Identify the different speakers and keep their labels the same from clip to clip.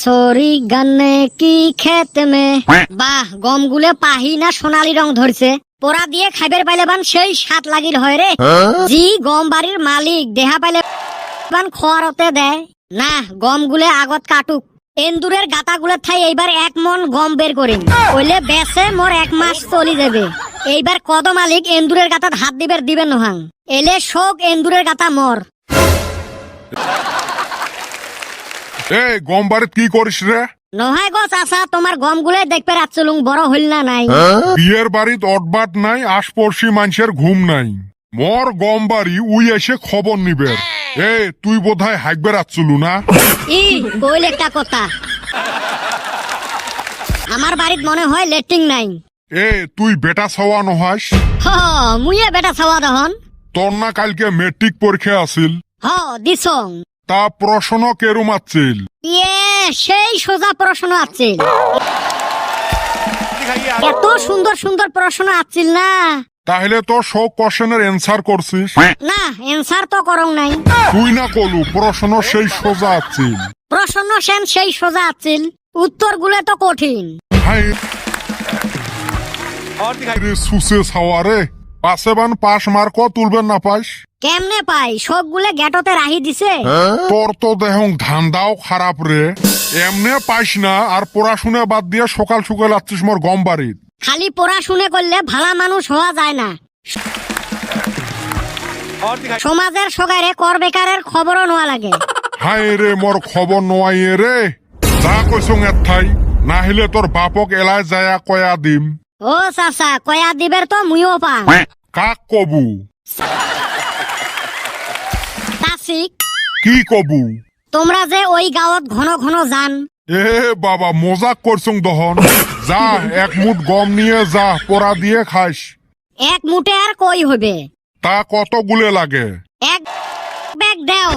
Speaker 1: Sorry গান্নে কি খেত মে? বাহ গম গুলে পাহি না সোনালি রং ধরছে। পোড়া দিয়ে খাইবার পাইলে বান সেই সাত লাগির হয় রে। জি গম বাড়ির মালিক দেহা পাইলে বান খোয়ারতে দেয়। না গম গুলে আগত কাটুক। এন্দুরের গাতা গুলে থাই এইবার এক মন গম বের করিম। কইলে বেসে মোর এক মাস চলি যাবে। এইবার কদ মালিক এন্দুরের গাতাত হাত দিবের দিবেন নহাং। এলে শোক এন্দুরের গাতা মর।
Speaker 2: এই গম বাড়িত কি করিস রে
Speaker 1: নহাই গো চাচা তোমার গম গুলে দেখবে রাতচলুং বড় হইল না নাই।
Speaker 2: বিয়ের বাড়িত অটবাট নাই আশপড়শি মানুষের ঘুম নাই। মর গম বাড়ি উই এসে খবর নিবে এ তুই বোধহয় হাইকবে রাখছলু না?
Speaker 1: ই কইল একটা কথা। আমার বাড়িত মনে হয় লেট্রিং নাই।
Speaker 2: এ তুই বেটা ছাওয়া নহাস
Speaker 1: হ মুইয়ে বেটা ছাওয়া দহন
Speaker 2: তোর না কালকে মেট্রিক পরীক্ষা আছিল।
Speaker 1: হ দিছং।
Speaker 2: তা প্রশ্ন কেরম আছিল?
Speaker 1: ইয়ে সেই সোজা প্রশ্ন আছিল। এত সুন্দর সুন্দর প্রশ্ন আছিল না?
Speaker 2: তাহলে তো সব কোশ্চেনের অ্যান্সার করছিস।
Speaker 1: না এনসার তো করং নাই।
Speaker 2: তুই না কলু প্রশ্ন সেই সোজা আছিল।
Speaker 1: প্রশ্ন সেন সেই সোজা আছিল উত্তর গুলে তো কঠিন।
Speaker 2: হাই সুসে ছাওয়া রে পাশে বান পাশ মার্ক তুলবেন না পাইস
Speaker 1: কেমনে পাই? সব গুলে গেটতে রাহি দিছে।
Speaker 2: তোর তো দেহং ধান্দাও খারাপ রে। এমনে পাইস না আর পড়াশুনে বাদ দিয়ে সকাল সকাল আসছিস মোর গম বাড়িত
Speaker 1: খালি পড়াশুনে করলে ভালা মানুষ হওয়া যায় না। সমাজের সগাইরে কর বেকারের খবরও নেওয়া লাগে।
Speaker 2: হাই রে মোর খবর নোয়াই রে। যা কইসং এথাই না হলে তোর বাপক এলাই যায়া কয়া দিম।
Speaker 1: ও চাচা কয়া দিবের তো মুইও পাম।
Speaker 2: কাক কবু?
Speaker 1: তাসিক
Speaker 2: কি কবু?
Speaker 1: তোমরা যে ওই গাঁৱত ঘন ঘন যান।
Speaker 2: এ বাবা মজাক করছং দহন। যা এক মুঠ গম নিয়ে যা পোড়া দিয়ে খাইস
Speaker 1: এক মুঠে আর কই হবে।
Speaker 2: তা কত গুলে লাগে?
Speaker 1: এক ব্যাগ দেও।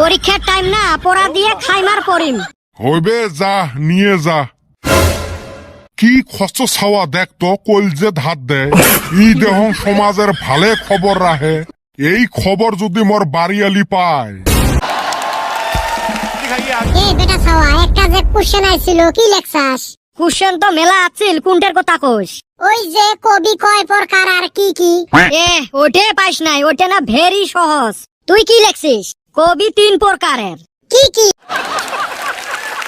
Speaker 1: পরীক্ষার টাইম না পড়া দিয়ে খাইমার পড়িম
Speaker 2: হইবে যা নিয়ে যা। কি খস্ত ছাওয়া দেখ তো কইল যে ধাত দেয় ই দেহ সমাজের ভালে খবর রাহে এই খবর যদি মোর বাড়িয়ালি পায়।
Speaker 3: এ বেটা ছাওয়া একটা যে কোশ্চেন আইছিল কি লেখছাস?
Speaker 1: কুশন তো মেলা আছিল কোনটার কথা কোস?
Speaker 3: ওই যে কবি কয় প্রকার আর কি কি?
Speaker 1: এ ওটে পাইস নাই ওটে না ভেরি সহজ। তুই কি লেখছিস? কবি তিন প্রকারের।
Speaker 3: কি কি?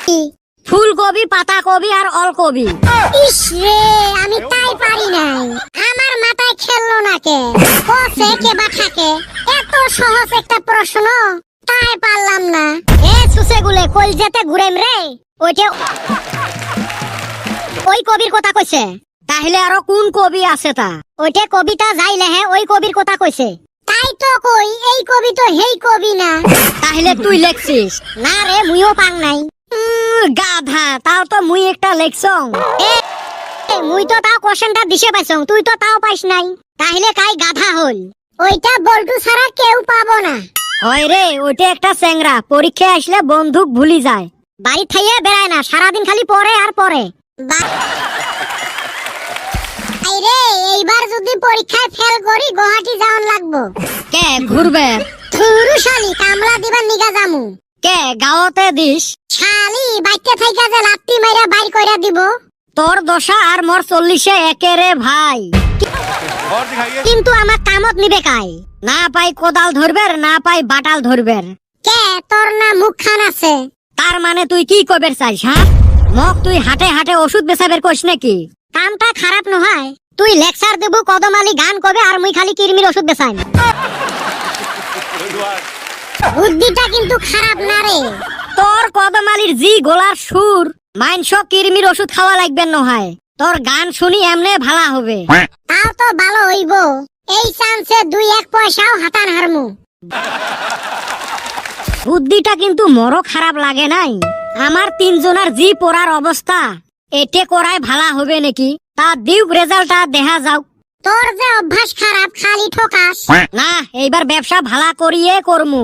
Speaker 3: কি?
Speaker 1: ফুলকবি পাতা কবি আর অলকবি।
Speaker 3: ইস রে আমি তাই পারি নাই। খেললো কসে কে বা থাকে এত সহজ একটা প্রশ্ন, তাই পারলাম না।
Speaker 1: এ সুসে গুলে কই যেতে ঘুরেম রে। ওইটে ওই কবির কথা কইছে। তাহলে আরও কোন কবি আছে তা? ওইটে কবিতা যাইলে হে ওই কবির কথা কইছে।
Speaker 3: তাই তো কই, এই কবি তো হেই কবি না।
Speaker 1: তাহলে তুই লেখছিস। না রে, মুইও পাং নাই। গাধা, তাও তো মুই একটা লেখছং। মুই তো তাও কোশ্চেনটা দিছে পাইছং তুই তো তাও পাইস নাই। তাহলে কাই গাধা হল।
Speaker 3: ওইটা বল্টু ছাড়া কেউ পাবো না।
Speaker 1: হয় রে ওইটা একটা চ্যাংরা পরীক্ষায় আসলে বন্দুক ভুলি যায়। বাড়ি থাইয়ে বেড়ায় না সারাদিন খালি পড়ে আর পড়ে।
Speaker 3: বা- এই রে এইবার যদি পরীক্ষায় ফেল করি গুয়াহাটি যাওয়ান লাগবো।
Speaker 1: কে ঘুরবে?
Speaker 3: থুরু শালি কামলা দিবা নিগা জামু
Speaker 1: কে গাঁৱতে দিস?
Speaker 3: শালি বাইতে থাইকা যে লাত্তি মাইরা বাইর কইরা দিব।
Speaker 1: তোর দশা আর মোর চল্লিশে একে রে ভাই। কিন্তু আমার কামত নিবে কাই? না পাই কোদাল ধরবের না পাই বাটাল ধরবের।
Speaker 3: কে? তোর না মুখ খান আছে।
Speaker 1: তার মানে তুই কি কবের চাইস হ্যাঁ মক তুই হাটে হাটে ওষুধ বেচাবের কইস নাকি?
Speaker 3: কামটা খারাপ নহয়।
Speaker 1: তুই লেকচার দেবো কদমালি গান কবে আর মুই খালি কিরমির ওষুধ বেচাইম।
Speaker 3: বুদ্ধিটা কিন্তু খারাপ না রে।
Speaker 1: তোর কদমালির জি গোলার সুর মাইনস কিরমির ওষুধ খাওয়া লাগবে নহয় তোর গান শুনি এমনে ভালা হবে।
Speaker 3: তাও তো ভালো হইব। এই চান্সে দুই এক পয়সাও হাতান হারমু।
Speaker 1: বুদ্ধিটা কিন্তু মরো খারাপ লাগে নাই। আমার তিনজনের জি পড়ার অবস্থা এটে করায় ভালা হবে নাকি? তা দিউক রেজাল্টটা দেখা যাও
Speaker 3: তোর যে অভ্যাস খারাপ খালি ঠকাস।
Speaker 1: না এইবার ব্যবসা ভালা করিয়ে করমু।